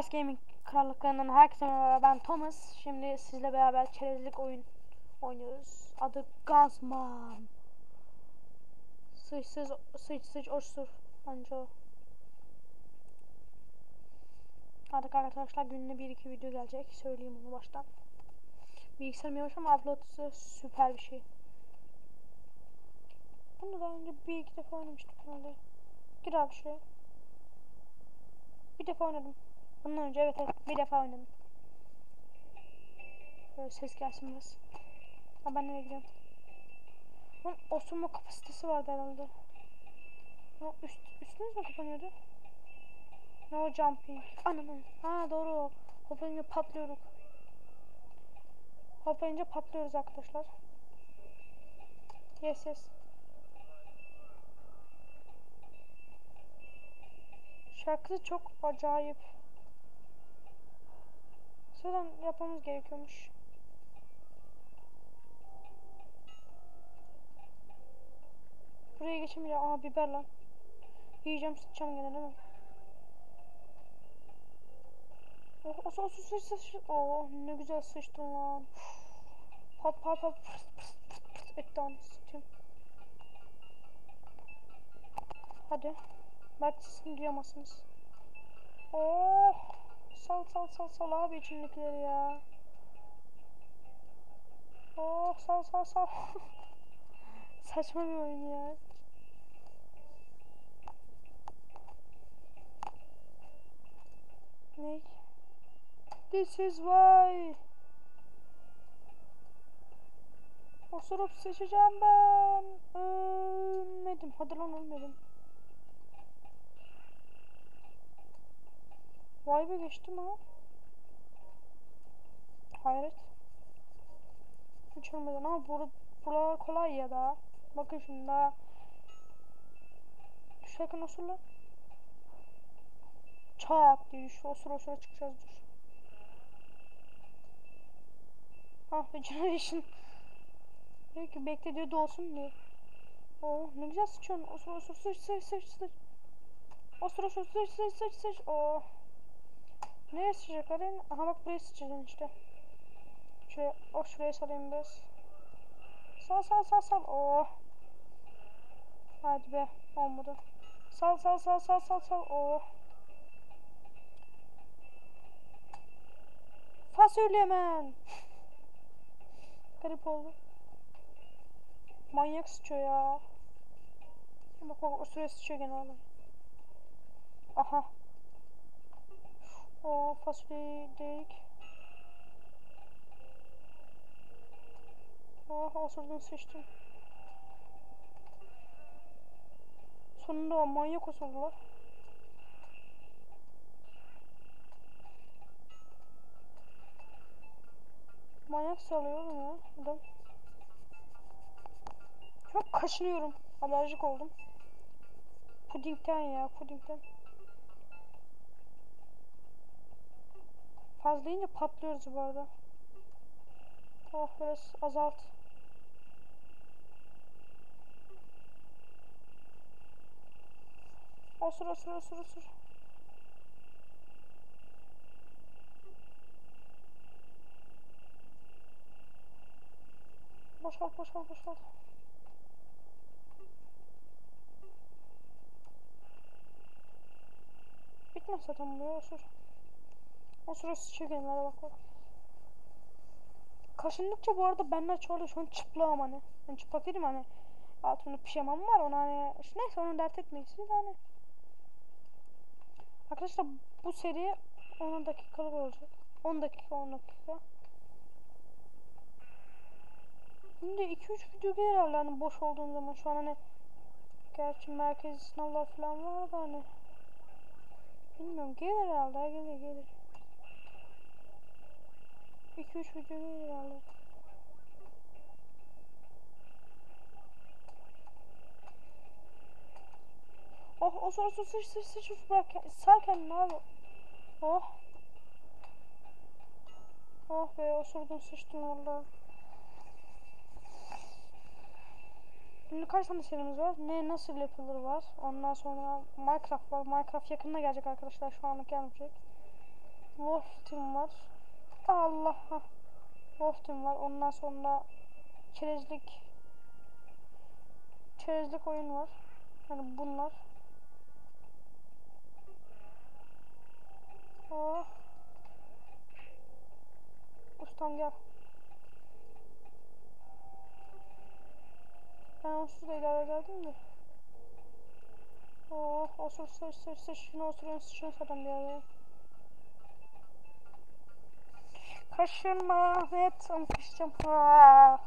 Ice Gaming krallıklarından herkese merhaba ben Thomas. Şimdi sizle beraber çerezlik oyun oynuyoruz. Adı Gazman. Sıçsız sıç sıç oşsur. Anca o. Artık arkadaşlar günde bir iki video gelecek. Söyleyeyim onu baştan. Bilgisayarım yavaş ama upload süper bir şey. Bunu daha önce bir iki defa oynamıştım herhalde. Gir abi şuraya. Bir defa oynadım. Bundan önce evet evet bir defa oynadım. Böyle ses gelsin biraz. Ha ben nereye gidiyorum? Bunun osurma kapasitesi vardı herhalde. Ha, üst, üstünüz mü kapanıyordu? No jumping. Anam Ha doğru. Hoplayınca patlıyoruz. Hoplayınca patlıyoruz arkadaşlar. Yes yes. Şarkısı çok acayip. Sıradan yapmamız gerekiyormuş. Buraya geçemeyeceğim. Aa biber lan. Yiyeceğim sıçacağım gene değil mi? Oh, oh, oh, sıç, sıç, sıç. Oh, ne güzel sıçtın lan. Pat pat pat pırs pırs pırs pırs etti sıçayım. Hadi. Belki sesini duyamazsınız. Oh. Sal sal sal sal abi içindekileri ya. Oh sal sal sal. Saçma bir oyun ya. Ne? This is why. Osurup sıçacağım ben. Ölmedim. Hadi lan ölmedim. Vay be geçtim ha. Hayret. Hiç ölmeden ama bur buralar kolay ya da. Bakın şimdi daha. Düşerken osur lan. Çat diye şu osur osura çıkacağız dur. Ah be generation. Diyor ki bekle diyor dolsun diyor. Oh ne güzel sıçıyorsun. Osur osur sıç sıç sıç sıç. Osur osur sıç sıç sıç sıç. Oh. Nereye sıçacaklar yani? Aha bak buraya sıçacaksın işte. Şuraya, oh şuraya salayım biraz. Sal sal sal sal. Oh. Hadi be. Olmadı. Sal sal sal sal sal sal. Oh. Fasulye hemen. Garip oldu. Manyak sıçıyor ya. Bak bak o sıraya sıçıyor gene oğlum. Aha. O fasulyeyi delik. Oh osurdum sıçtım. Sonunda o manyak osurdular. Manyak salıyor oğlum ya adam. Çok kaşınıyorum. Alerjik oldum. Pudingten ya pudingten. Fazla yiyince patlıyoruz bu arada. Oh biraz azalt. Osur osur osur osur. Boşalt boşalt boşalt. Bitmez zaten bu osur. O sırası çekenlere bak bak. Kaşındıkça bu arada benden çoğalıyor şu an çıplağım hani. Ben çıplak değilim hani. Altımda pijamam var ona hani. Neyse onu dert etmeyin siz hani. Arkadaşlar bu seri 10 dakikalık olacak. 10 dakika 10 dakika. Şimdi 2-3 video gelir herhalde hani boş olduğum zaman şu an hani. Gerçi merkezi sınavlar falan var da hani. Bilmiyorum gelir herhalde gelir gelir. 2-3 video gelir herhalde. Oh o sonra sıç sıç sıç sıç bırak sar kendini abi. Oh. Oh be osurdun sıçtın valla. Şimdi kaç tane serimiz var? Ne nasıl yapılır var. Ondan sonra Minecraft var. Minecraft yakında gelecek arkadaşlar. Şu anlık gelmeyecek. Wolf Team var. Allah. ha. Var. Ondan sonra çerezlik çerezlik oyun var. Yani bunlar. Oh. Ustam gel. Ben onsuz da idare ederdim de. Oh, osur sıç sıç sıç. Şunu osuruyorum sıçını satan bir yere. Kaşınma Ahmet. Kaşıyacağım. Ha.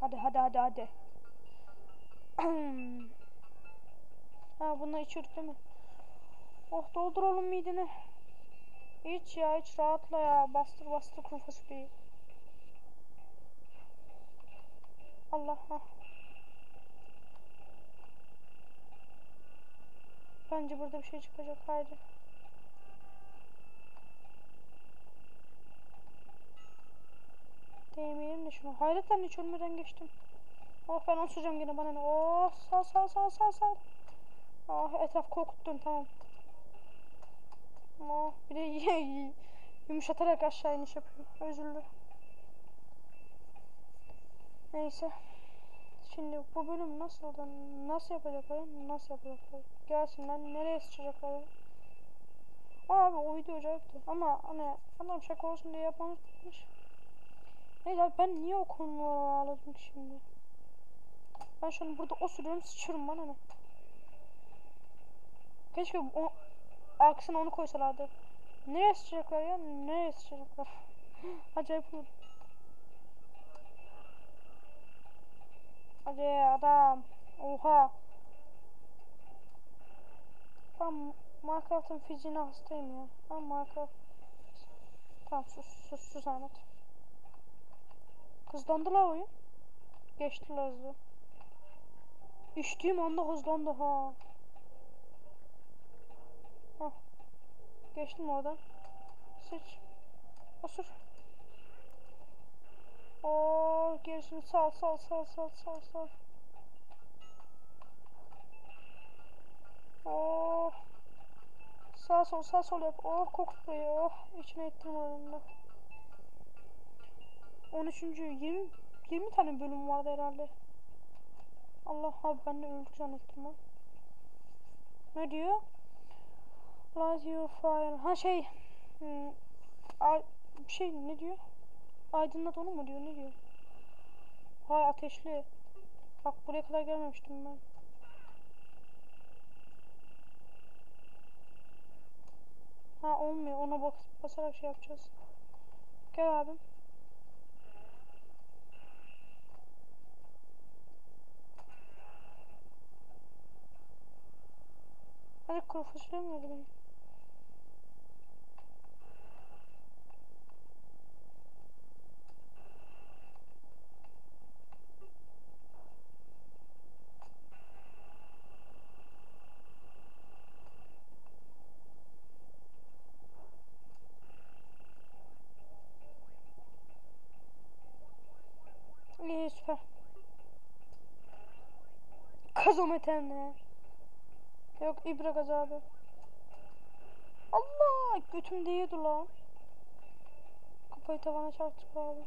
Hadi hadi hadi hadi. ha bunları içiyorduk değil mi? Oh doldur oğlum mideni. İç ya iç rahatla ya. Bastır bastır kuru fasulyeyi. Allah ha. Bence burada bir şey çıkacak. Haydi. Değmeyelim de şunu. Hayret lan hiç ölmeden geçtim. Oh ben osuracağım gene bana ne. Oh sal sal sal sal sal. Oh etraf korkuttun tamam. Oh bir de yumuşatarak aşağı iniş yapıyor. Özürlü. Neyse. Şimdi bu bölüm nasıl da nasıl yapacaklar? Nasıl yapacaklar? Gelsinler nereye sıçacaklar? Abi o video acayipti. Ama hani adam şaka olsun diye yapmamış. Abi ben niye o konuları ağladım şimdi? Ben şu an burada osuruyorum sıçıyorum bana ne? Keşke o arkasına onu koysalardı. Nereye sıçacaklar ya? Nereye sıçacaklar? Acayip olur. Hadi adam. Oha. Ben Minecraft'ın fiziğine hastayım ya. Ben Minecraft... Tamam sus sus sus Ahmet. Hızlandılar oyun. Geçtiler hızlı. İçtiğim anda hızlandı ha. Hah. Geçtim oradan. Sıç. Osur. Oo, gerisini sal sal sal sal sal sal. Oh. Sağ sol sağ sol yap. Oh kokut burayı. Oh içine ettim oranda. 13. 20 20 tane bölüm vardı herhalde. Allah abi ben de öldük zannettim lan. Ne diyor? Light your fire. Ha şey. Hmm, şey ne diyor? Aydınlat onu mu diyor ne diyor? Hay ateşli. Bak buraya kadar gelmemiştim ben. Ha olmuyor ona bak basarak şey yapacağız. Gel abim. Hadi kuru fasulye mi yedi benim? İyi süper. Kazometer ne? Yok ibra gazabı. Allah götüm değiyordu lan. Kafayı tavana çarptık abi.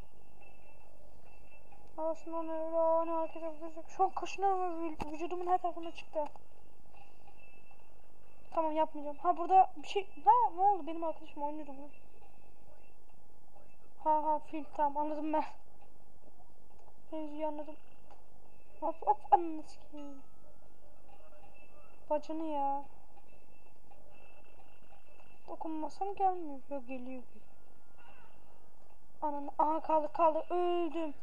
Aslında ne öyle ne hareket yapacak. Şu an kaşınıyorum ve vü- vücudumun her tarafına çıktı. Tamam yapmayacağım. Ha burada bir şey... Ha ne oldu benim arkadaşım oynuyordu bunu. Ha ha fil tamam anladım ben. Mevzuyu anladım. Hop hop sikeyim. Bacını ya. Dokunmasam gelmiyor. Yok geliyor. Ananı. Aha kaldı kaldı. Öldüm.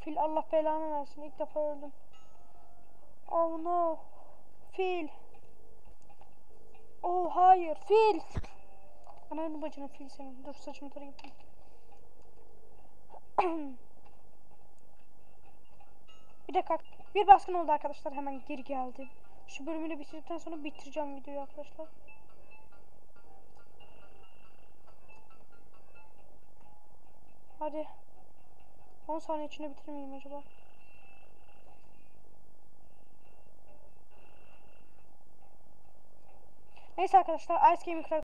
Fil Allah belanı versin. İlk defa öldüm. Oh no. Fil. Oh hayır. Fil. Ananı bacını fil senin. Dur saçımı tarayayım. Bir dakika. Bir baskın oldu arkadaşlar. Hemen geri geldim. Şu bölümünü bitirdikten sonra bitireceğim videoyu arkadaşlar. Hadi. 10 saniye içinde bitirir acaba? Neyse arkadaşlar Ice Gaming